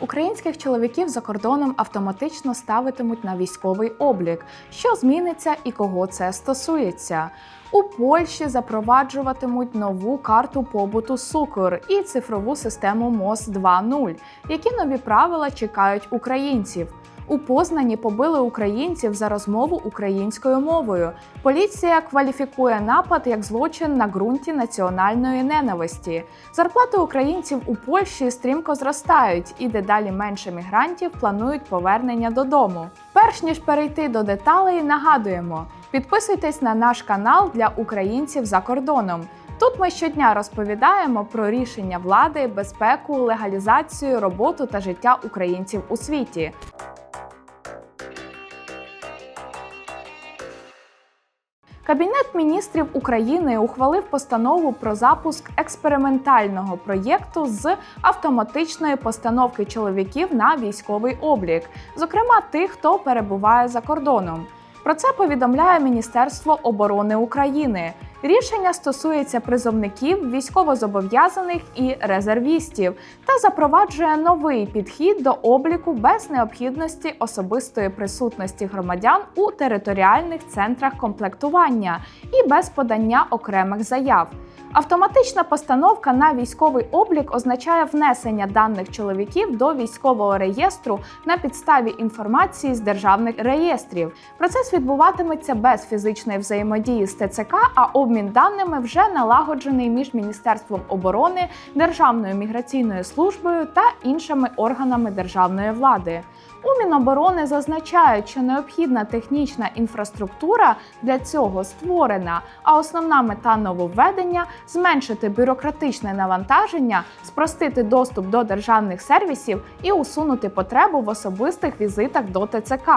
Українських чоловіків за кордоном автоматично ставитимуть на військовий облік. Що зміниться і кого це стосується? У Польщі запроваджуватимуть нову карту побуту Сукор і цифрову систему МОЗ 2.0. Які нові правила чекають українців? У Познані побили українців за розмову українською мовою. Поліція кваліфікує напад як злочин на ґрунті національної ненависті. Зарплати українців у Польщі стрімко зростають, і дедалі менше мігрантів планують повернення додому. Перш ніж перейти до деталей, нагадуємо: підписуйтесь на наш канал для українців за кордоном. Тут ми щодня розповідаємо про рішення влади, безпеку, легалізацію, роботу та життя українців у світі. Кабінет міністрів України ухвалив постанову про запуск експериментального проєкту з автоматичної постановки чоловіків на військовий облік, зокрема тих, хто перебуває за кордоном. Про це повідомляє Міністерство оборони України. Рішення стосується призовників, військовозобов'язаних і резервістів та запроваджує новий підхід до обліку без необхідності особистої присутності громадян у територіальних центрах комплектування і без подання окремих заяв. Автоматична постановка на військовий облік означає внесення даних чоловіків до військового реєстру на підставі інформації з державних реєстрів. Процес відбуватиметься без фізичної взаємодії з ТЦК, а обмін даними вже налагоджений між Міністерством оборони, Державною міграційною службою та іншими органами державної влади. У Міноборони зазначають, що необхідна технічна інфраструктура для цього створена, а основна мета нововведення зменшити бюрократичне навантаження, спростити доступ до державних сервісів і усунути потребу в особистих візитах до ТЦК,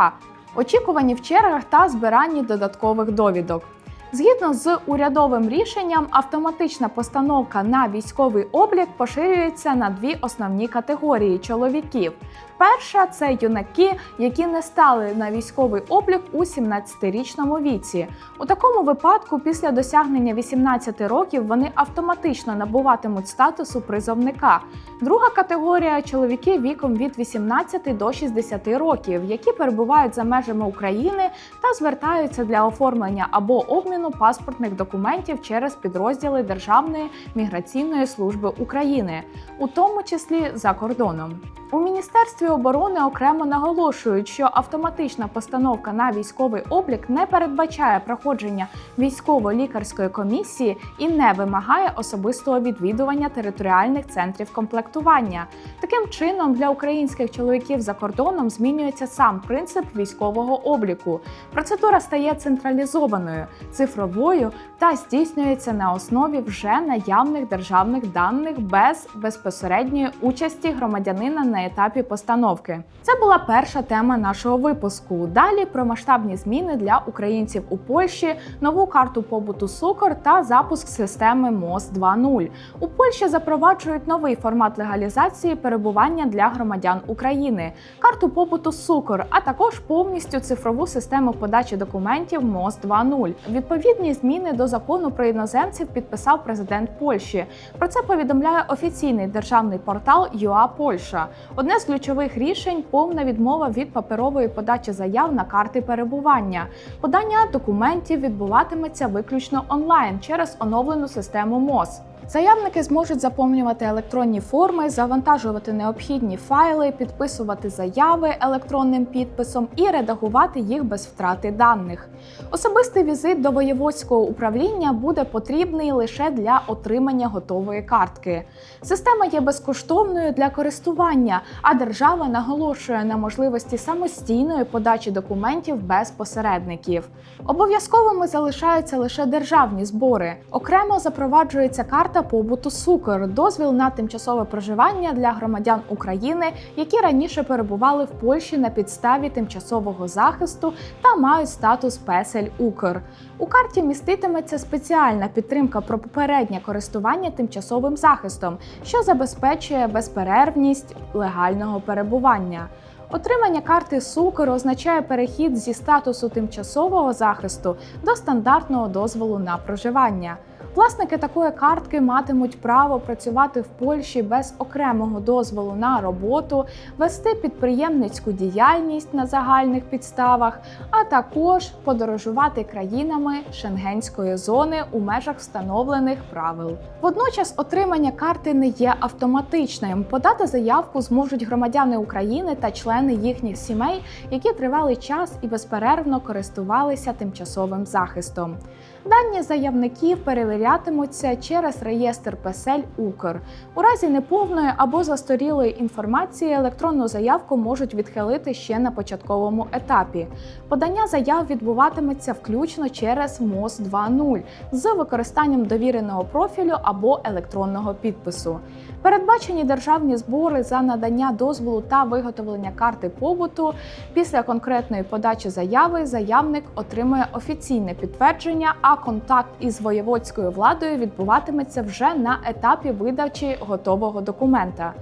очікувані в чергах та збиранні додаткових довідок. Згідно з урядовим рішенням, автоматична постановка на військовий облік поширюється на дві основні категорії чоловіків. Перша це юнаки, які не стали на військовий облік у 17-річному віці. У такому випадку, після досягнення 18 років, вони автоматично набуватимуть статусу призовника. Друга категорія чоловіки віком від 18 до 60 років, які перебувають за межами України та звертаються для оформлення або обміну паспортних документів через підрозділи Державної міграційної служби України, у тому числі за кордоном. У міністерстві оборони окремо наголошують, що автоматична постановка на військовий облік не передбачає проходження військово-лікарської комісії і не вимагає особистого відвідування територіальних центрів комплектування. Таким чином, для українських чоловіків за кордоном змінюється сам принцип військового обліку. Процедура стає централізованою, цифровою та здійснюється на основі вже наявних державних даних без безпосередньої участі громадянина на етапі постановки. Це була перша тема нашого випуску. Далі про масштабні зміни для українців у Польщі, нову карту побуту Сукор та запуск системи МОЗ 2.0. У Польщі запроваджують новий формат легалізації перебування для громадян України, карту побуту Сукор, а також повністю цифрову систему подачі документів МОЗ 2.0. Відповідні зміни до закону про іноземців підписав президент Польщі. Про це повідомляє офіційний державний портал ЮА Польща. Одне з ключових рішень повна відмова від паперової подачі заяв на карти перебування. Подання документів відбуватиметься виключно онлайн через оновлену систему МОЗ. Заявники зможуть заповнювати електронні форми, завантажувати необхідні файли, підписувати заяви електронним підписом і редагувати їх без втрати даних. Особистий візит до воєводського управління буде потрібний лише для отримання готової картки. Система є безкоштовною для користування, а держава наголошує на можливості самостійної подачі документів без посередників. Обов'язковими залишаються лише державні збори. Окремо запроваджується карта побуту Сукор, дозвіл на тимчасове проживання для громадян України, які раніше перебували в Польщі на підставі тимчасового захисту та мають статус песель Укр. У карті міститиметься спеціальна підтримка про попереднє користування тимчасовим захистом, що забезпечує безперервність легального перебування. Отримання карти Сукор означає перехід зі статусу тимчасового захисту до стандартного дозволу на проживання. Власники такої картки матимуть право працювати в Польщі без окремого дозволу на роботу, вести підприємницьку діяльність на загальних підставах, а також подорожувати країнами Шенгенської зони у межах встановлених правил. Водночас отримання карти не є автоматичним. Подати заявку зможуть громадяни України та члени їхніх сімей, які тривалий час і безперервно користувалися тимчасовим захистом. Дані заявників перевірятимуться через реєстр ПЕСЕЛь Укр. У разі неповної або застарілої інформації електронну заявку можуть відхилити ще на початковому етапі. Подання заяв відбуватиметься включно через МОЗ 2.0 з використанням довіреного профілю або електронного підпису. Передбачені державні збори за надання дозволу та виготовлення карти побуту. Після конкретної подачі заяви заявник отримує офіційне підтвердження, а контакт із воєводською владою відбуватиметься вже на етапі видачі готового документа.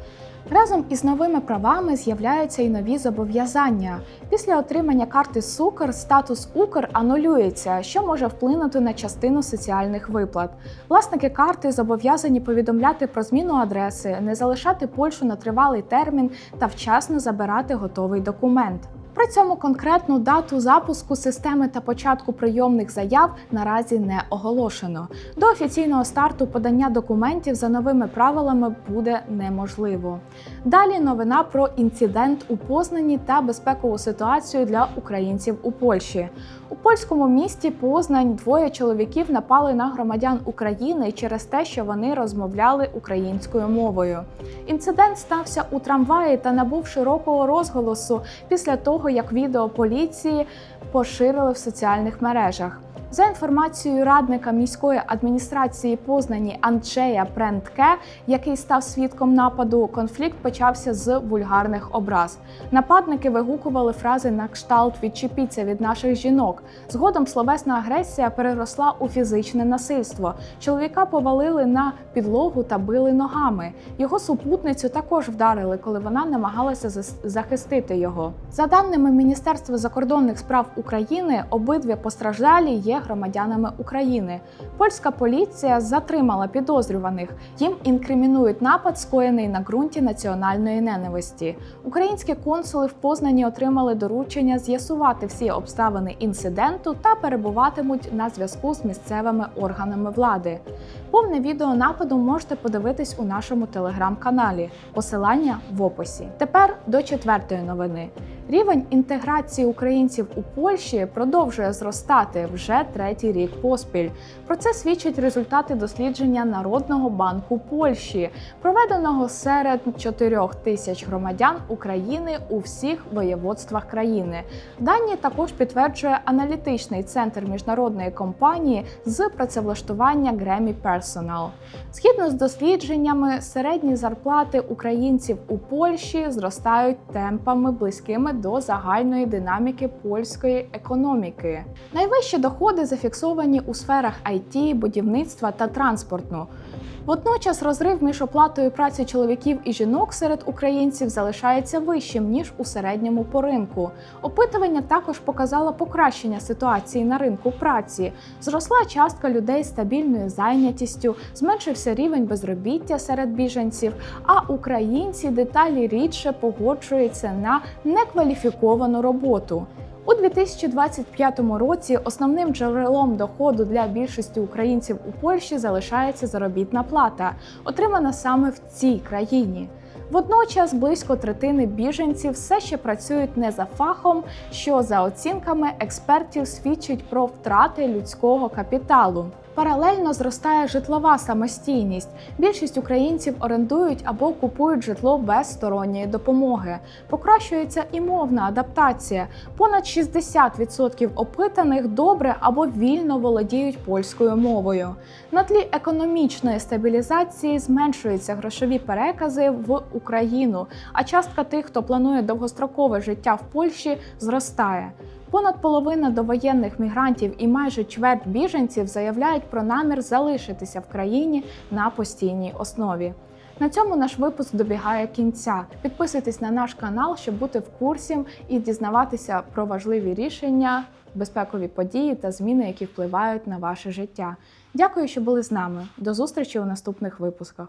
Разом із новими правами з'являються і нові зобов'язання. Після отримання карти СУКР статус Укр анулюється, що може вплинути на частину соціальних виплат. Власники карти зобов'язані повідомляти про зміну адреси, не залишати Польщу на тривалий термін та вчасно забирати готовий документ. При цьому конкретну дату запуску системи та початку прийомних заяв наразі не оголошено. До офіційного старту подання документів за новими правилами буде неможливо. Далі новина про інцидент у Познані та безпекову ситуацію для українців у Польщі. У польському місті Познань двоє чоловіків напали на громадян України через те, що вони розмовляли українською мовою. Інцидент стався у трамваї та набув широкого розголосу після того, як відео поліції поширили в соціальних мережах. За інформацією радника міської адміністрації Познані Анджея Прентке, який став свідком нападу, конфлікт почався з вульгарних образ. Нападники вигукували фрази на кшталт Відчепіться від наших жінок. Згодом словесна агресія переросла у фізичне насильство. Чоловіка повалили на підлогу та били ногами. Його супутницю також вдарили, коли вона намагалася захистити його. За даними Міністерства закордонних справ України, обидві постраждалі є громадянами України. Польська поліція затримала підозрюваних. Їм інкримінують напад, скоєний на ґрунті національної ненависті. Українські консули в Познані отримали доручення з'ясувати всі обставини інциденту та перебуватимуть на зв'язку з місцевими органами влади. Повне відео нападу можете подивитись у нашому телеграм-каналі. Посилання в описі. Тепер до четвертої новини. Рівень інтеграції українців у Польщі продовжує зростати вже третій рік поспіль. Про це свідчать результати дослідження Народного банку Польщі, проведеного серед 4 тисяч громадян України у всіх воєводствах країни. Дані також підтверджує аналітичний центр міжнародної компанії з працевлаштування Grammy Personal. Згідно з дослідженнями, середні зарплати українців у Польщі зростають темпами близькими до загальної динаміки польської економіки. Найвищі доходи зафіксовані у сферах IT, будівництва та транспорту. Водночас розрив між оплатою праці чоловіків і жінок серед українців залишається вищим ніж у середньому по ринку. Опитування також показало покращення ситуації на ринку праці. Зросла частка людей з стабільною зайнятістю, зменшився рівень безробіття серед біженців, а українці деталі рідше погоджуються на некваліфіковану роботу. У 2025 році основним джерелом доходу для більшості українців у Польщі залишається заробітна плата, отримана саме в цій країні. Водночас близько третини біженців все ще працюють не за фахом, що за оцінками експертів свідчить про втрати людського капіталу. Паралельно зростає житлова самостійність. Більшість українців орендують або купують житло без сторонньої допомоги. Покращується і мовна адаптація. Понад 60% опитаних добре або вільно володіють польською мовою. На тлі економічної стабілізації зменшуються грошові перекази в Україну, а частка тих, хто планує довгострокове життя в Польщі, зростає. Понад половина довоєнних мігрантів і майже чверть біженців заявляють про намір залишитися в країні на постійній основі. На цьому наш випуск добігає кінця. Підписуйтесь на наш канал, щоб бути в курсі і дізнаватися про важливі рішення, безпекові події та зміни, які впливають на ваше життя. Дякую, що були з нами. До зустрічі у наступних випусках.